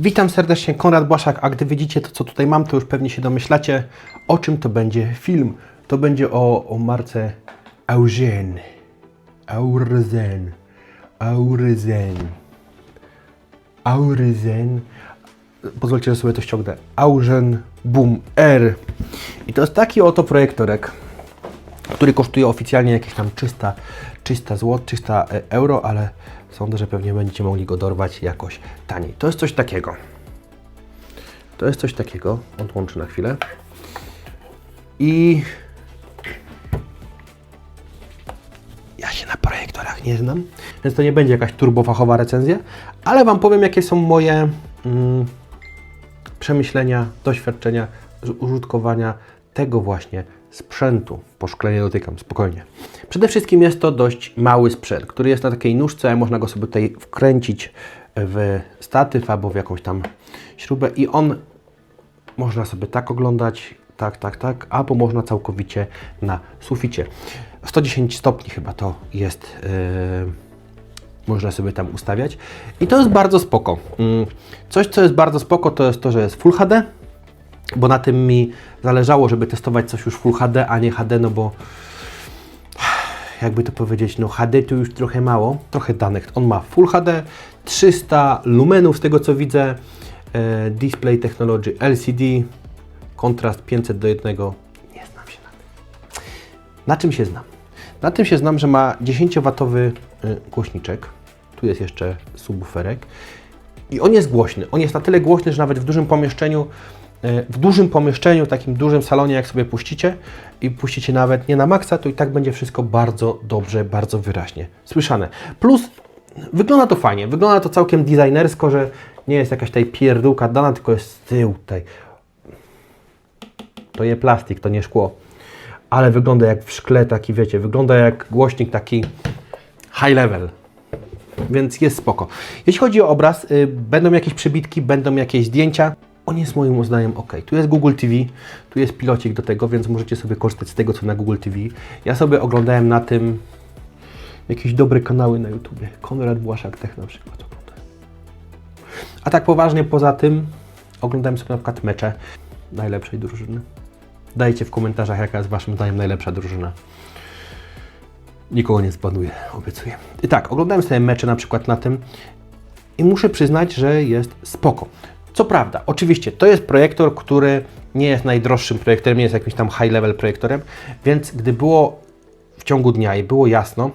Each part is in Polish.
Witam serdecznie, Konrad Błaszak, a gdy widzicie to, co tutaj mam, to już pewnie się domyślacie, o czym to będzie film. To będzie o, o marce Augen. Aurzen. Aurzen. Aurzen. Pozwólcie, że sobie to ściągnę. Augen Boom R. I to jest taki oto projektorek, który kosztuje oficjalnie jakieś tam 300, 300 zł, 300 euro, ale sądzę, że pewnie będziecie mogli go dorwać jakoś taniej. To jest coś takiego. To jest coś takiego. Odłączę na chwilę. I ja się na projektorach nie znam, więc to nie będzie jakaś turbofachowa recenzja, ale Wam powiem, jakie są moje mm, przemyślenia, doświadczenia z użytkowania tego właśnie sprzętu. Po szklenie dotykam, spokojnie. Przede wszystkim jest to dość mały sprzęt, który jest na takiej nóżce, można go sobie tutaj wkręcić w statyw albo w jakąś tam śrubę i on można sobie tak oglądać, tak, tak, tak, albo można całkowicie na suficie. 110 stopni chyba to jest, yy, można sobie tam ustawiać i to jest bardzo spoko. Mm, Coś, co jest bardzo spoko, to jest to, że jest Full HD, bo na tym mi zależało, żeby testować coś już Full HD, a nie HD, no bo jakby to powiedzieć, no HD to już trochę mało, trochę danych. On ma Full HD, 300 lumenów z tego co widzę, e, Display Technology LCD, kontrast 500 do 1. Nie znam się na tym. Na czym się znam? Na tym się znam, że ma 10W głośniczek. Tu jest jeszcze subwooferek. I on jest głośny. On jest na tyle głośny, że nawet w dużym pomieszczeniu, e, w dużym pomieszczeniu, takim dużym salonie, jak sobie puścicie i puścicie nawet nie na maksa, to i tak będzie wszystko bardzo dobrze, bardzo wyraźnie słyszane. Plus wygląda to fajnie, wygląda to całkiem designersko, że nie jest jakaś tutaj pierdółka dana, tylko jest z tyłu tutaj. To nie plastik, to nie szkło, ale wygląda jak w szkle taki, wiecie, wygląda jak głośnik taki high level więc jest spoko. Jeśli chodzi o obraz, y, będą jakieś przebitki, będą jakieś zdjęcia. On jest moim zdaniem ok. Tu jest Google TV, tu jest pilocik do tego, więc możecie sobie korzystać z tego, co na Google TV. Ja sobie oglądałem na tym jakieś dobre kanały na YouTubie. Konrad Błaszak Tech na przykład oglądałem. A tak poważnie, poza tym oglądałem sobie na przykład mecze najlepszej drużyny. Dajcie w komentarzach, jaka jest Waszym zdaniem najlepsza drużyna. Nikogo nie zbanuję, obiecuję. I tak, oglądałem sobie mecze na przykład na tym i muszę przyznać, że jest spoko. Co prawda, oczywiście, to jest projektor, który nie jest najdroższym projektorem, nie jest jakimś tam high-level projektorem, więc gdy było w ciągu dnia i było jasno,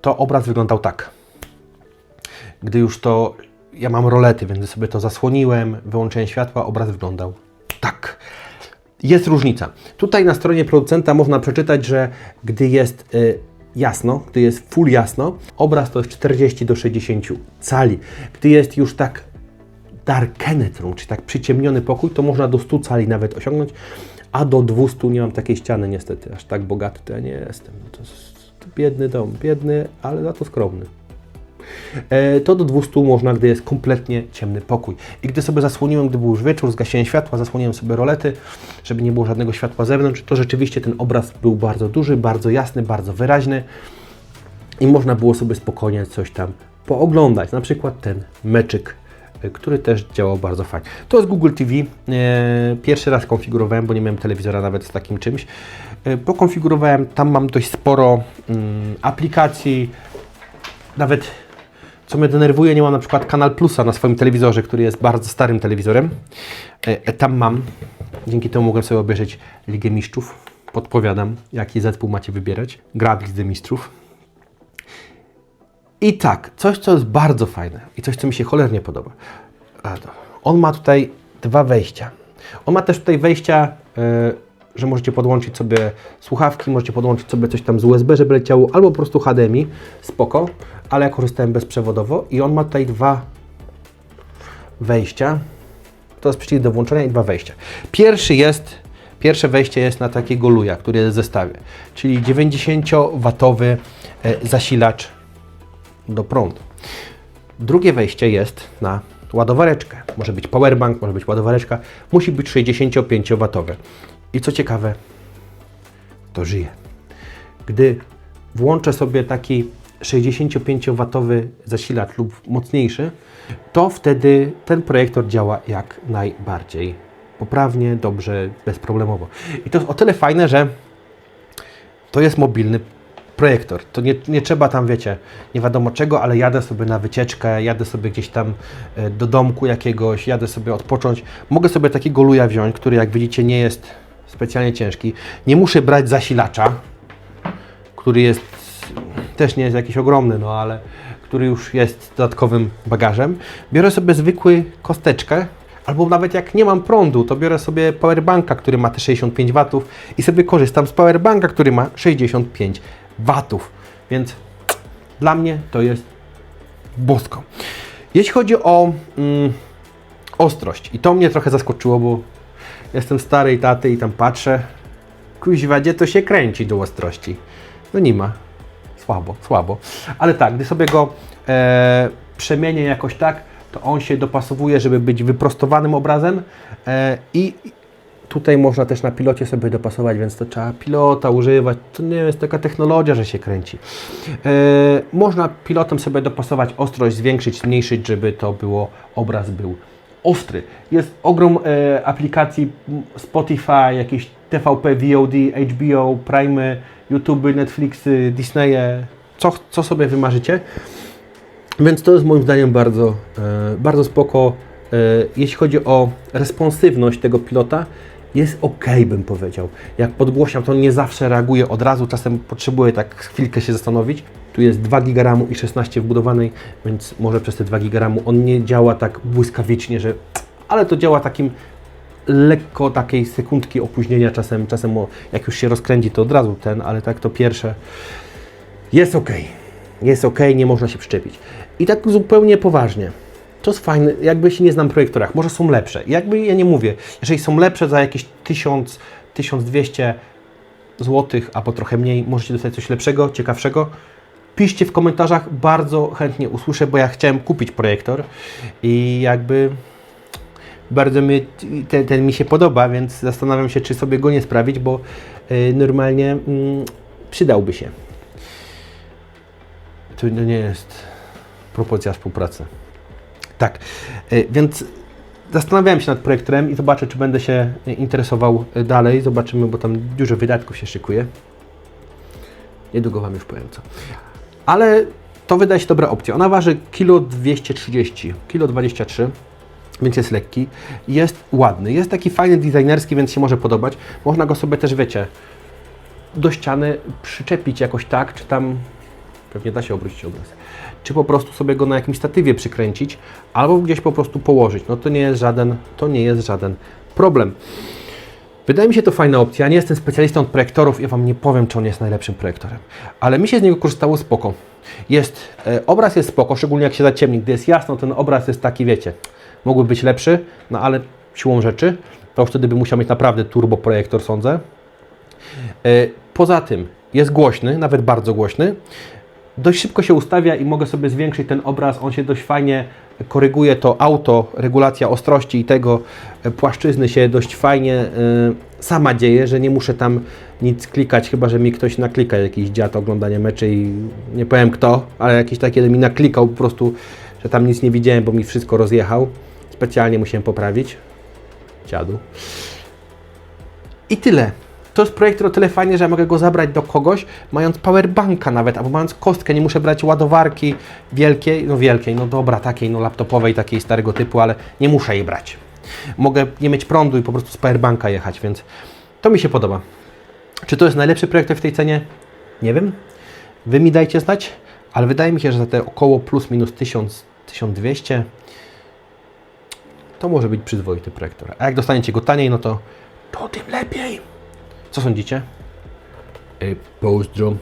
to obraz wyglądał tak. Gdy już to, ja mam rolety, więc sobie to zasłoniłem, wyłączyłem światła, obraz wyglądał tak. Jest różnica. Tutaj na stronie producenta można przeczytać, że gdy jest y, jasno, gdy jest full jasno, obraz to jest 40 do 60 cali. Gdy jest już tak darkenetrum, czy tak przyciemniony pokój, to można do 100 cali nawet osiągnąć, a do 200 nie mam takiej ściany niestety, aż tak bogaty to ja nie jestem. To jest biedny dom, biedny, ale za to skromny. E, to do 200 można, gdy jest kompletnie ciemny pokój. I gdy sobie zasłoniłem, gdy był już wieczór, zgasiłem światła, zasłoniłem sobie rolety, żeby nie było żadnego światła zewnątrz, to rzeczywiście ten obraz był bardzo duży, bardzo jasny, bardzo wyraźny i można było sobie spokojnie coś tam pooglądać. Na przykład ten meczyk, który też działał bardzo fajnie. To jest Google TV. E, Pierwszy raz konfigurowałem, bo nie miałem telewizora nawet z takim czymś. E, Pokonfigurowałem, tam mam dość sporo mm, aplikacji, nawet co mnie denerwuje, nie mam na przykład Kanal Plusa na swoim telewizorze, który jest bardzo starym telewizorem. E, tam mam, dzięki temu mogłem sobie obejrzeć Ligę Mistrzów. Podpowiadam, jaki zespół macie wybierać. Gra w Lidze Mistrzów. I tak, coś, co jest bardzo fajne i coś, co mi się cholernie podoba. On ma tutaj dwa wejścia. On ma też tutaj wejścia, e, że możecie podłączyć sobie słuchawki, możecie podłączyć sobie coś tam z USB, żeby leciało, albo po prostu HDMI, spoko, ale ja korzystałem bezprzewodowo i on ma tutaj dwa wejścia. To jest przycisk do włączenia i dwa wejścia. Pierwszy jest, pierwsze wejście jest na takiego luja, który jest w zestawie, czyli 90W zasilacz do prądu. Drugie wejście jest na ładowareczkę. Może być powerbank, może być ładowareczka. Musi być 65W. I co ciekawe, to żyje. Gdy włączę sobie taki 65W zasilacz lub mocniejszy, to wtedy ten projektor działa jak najbardziej poprawnie, dobrze, bezproblemowo. I to jest o tyle fajne, że to jest mobilny projektor. To nie, nie trzeba tam, wiecie, nie wiadomo czego, ale jadę sobie na wycieczkę, jadę sobie gdzieś tam e, do domku jakiegoś, jadę sobie odpocząć. Mogę sobie takiego luja wziąć, który jak widzicie nie jest specjalnie ciężki. Nie muszę brać zasilacza, który jest też nie jest jakiś ogromny, no ale który już jest dodatkowym bagażem. Biorę sobie zwykły kosteczkę, albo nawet jak nie mam prądu, to biorę sobie powerbanka, który ma te 65 W i sobie korzystam z powerbanka, który ma 65 W. Więc dla mnie to jest bosko. Jeśli chodzi o mm, ostrość, i to mnie trochę zaskoczyło, bo jestem starej taty i tam patrzę, kuźwa, gdzie to się kręci do ostrości? No nie ma. Słabo, słabo. Ale tak, gdy sobie go e, przemienię jakoś tak, to on się dopasowuje, żeby być wyprostowanym obrazem e, i tutaj można też na pilocie sobie dopasować, więc to trzeba pilota używać. To nie jest taka technologia, że się kręci. E, można pilotem sobie dopasować ostrość, zwiększyć, zmniejszyć, żeby to było, obraz był ostry. Jest ogrom e, aplikacji Spotify, jakieś TVP, VOD, HBO, Prime, YouTube, Netflixy, Disneye, co, co sobie wymarzycie. Więc to jest moim zdaniem bardzo, e, bardzo spoko. E, jeśli chodzi o responsywność tego pilota, jest ok, bym powiedział. Jak podgłośniam, to nie zawsze reaguje od razu, czasem potrzebuję tak chwilkę się zastanowić. Tu jest 2 GB i 16 wbudowanej, więc może przez te 2 GB on nie działa tak błyskawicznie, że ale to działa takim lekko takiej sekundki opóźnienia czasem, czasem jak już się rozkręci to od razu ten, ale tak to pierwsze jest ok. Jest ok, nie można się przyczepić. I tak zupełnie poważnie. To jest fajne, jakby się nie znam projektorach, może są lepsze. Jakby ja nie mówię, jeżeli są lepsze za jakieś 1000, 1200 zł, albo trochę mniej, możecie dostać coś lepszego, ciekawszego. Piszcie w komentarzach, bardzo chętnie usłyszę, bo ja chciałem kupić projektor i jakby bardzo mi, ten, ten mi się podoba, więc zastanawiam się, czy sobie go nie sprawić, bo y, normalnie mm, przydałby się. To nie jest propozycja współpracy. Tak, y, więc zastanawiałem się nad projektorem i zobaczę, czy będę się y, interesował y, dalej. Zobaczymy, bo tam dużo wydatków się szykuje. Niedługo Wam już powiem co. Ale to wydaje się dobra opcja. Ona waży kilo 230, kilo 23 więc jest lekki, jest ładny, jest taki fajny, designerski, więc się może podobać. Można go sobie też, wiecie, do ściany przyczepić jakoś tak, czy tam, pewnie da się obrócić obraz, czy po prostu sobie go na jakimś statywie przykręcić, albo gdzieś po prostu położyć. No to nie jest żaden, to nie jest żaden problem. Wydaje mi się to fajna opcja. Ja nie jestem specjalistą od projektorów i Wam nie powiem, czy on jest najlepszym projektorem. Ale mi się z niego korzystało spoko. Jest, e, obraz jest spoko, szczególnie jak się zaciemni. Gdy jest jasno, ten obraz jest taki, wiecie, mógłby być lepszy, no ale siłą rzeczy, to już wtedy by musiał mieć naprawdę turbo projektor, sądzę. E, Poza tym jest głośny, nawet bardzo głośny. Dość szybko się ustawia i mogę sobie zwiększyć ten obraz. On się dość fajnie koryguje to auto, regulacja ostrości i tego e, płaszczyzny się dość fajnie e, sama dzieje, że nie muszę tam nic klikać, chyba że mi ktoś naklika jakiś dziad oglądanie meczy i nie powiem kto, ale jakiś taki mi naklikał po prostu, że tam nic nie widziałem, bo mi wszystko rozjechał. Specjalnie musiałem poprawić. Dziadu. I tyle. To jest projektor o tyle fajny, że ja mogę go zabrać do kogoś, mając powerbanka nawet, albo mając kostkę, nie muszę brać ładowarki wielkiej, no wielkiej, no dobra, takiej, no laptopowej, takiej starego typu, ale nie muszę jej brać. Mogę nie mieć prądu i po prostu z powerbanka jechać, więc to mi się podoba. Czy to jest najlepszy projektor w tej cenie? Nie wiem. Wy mi dajcie znać, ale wydaje mi się, że za te około plus minus 1000, 1200 to może być przyzwoity projektor. A jak dostaniecie go taniej, no to, to tym lepiej. Co sądzicie? Pozdro.